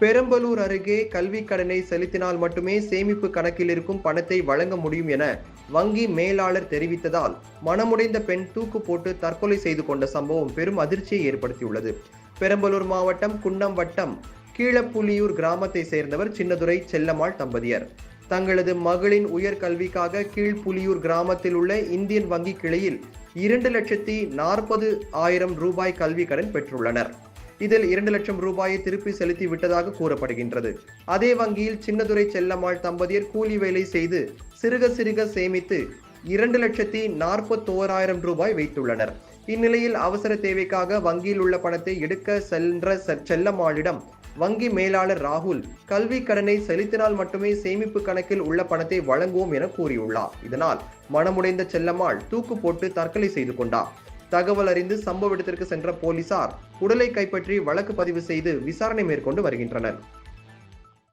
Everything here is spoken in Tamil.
பெரம்பலூர் அருகே கல்வி கடனை செலுத்தினால் மட்டுமே சேமிப்பு கணக்கில் இருக்கும் பணத்தை வழங்க முடியும் என வங்கி மேலாளர் தெரிவித்ததால் மனமுடைந்த பெண் தூக்கு போட்டு தற்கொலை செய்து கொண்ட சம்பவம் பெரும் அதிர்ச்சியை ஏற்படுத்தியுள்ளது. பெரம்பலூர் மாவட்டம் குன்னம் வட்டம் கீழப்புலியூர் கிராமத்தை சேர்ந்தவர் சின்னதுரை செல்லம்மாள் தம்பதியர். தங்களது மகளின் உயர்கல்விக்காக கீழ்ப்புலியூர் கிராமத்தில் உள்ள இந்தியன் வங்கி கிளையில் இரண்டு லட்சத்தி நாற்பது ஆயிரம் ரூபாய் கல்வி கடன் பெற்றுள்ளனர். இதில் இரண்டு லட்சம் ரூபாயை திருப்பி செலுத்தி விட்டதாக கூறப்படுகின்றது. அதே வங்கியில் சின்னதுரை செல்லம்மாள் தம்பதியர் கூலி வேலை செய்து சிறுக சிறுக சேமித்து இரண்டு லட்சத்தி நாற்பத்தோராயிரம் ரூபாய் வைத்துள்ளனர். இந்நிலையில் அவசர தேவைக்காக வங்கியில் உள்ள பணத்தை எடுக்க சென்ற செல்லம்மாளிடம் வங்கி மேலாளர் ராகுல் கல்வி கடனை செலுத்தினால் மட்டுமே சேமிப்பு கணக்கில் உள்ள பணத்தை வழங்குவோம் என கூறியுள்ளார். இதனால் மனமுடைந்த செல்லம்மாள் தூக்கு போட்டு தற்கொலை செய்து கொண்டார். தகவல் அறிந்து சம்பவ இடத்திற்கு சென்ற போலீசார் உடலை கைப்பற்றி வழக்கு பதிவு செய்து விசாரணை மேற்கொண்டு வருகின்றனர்.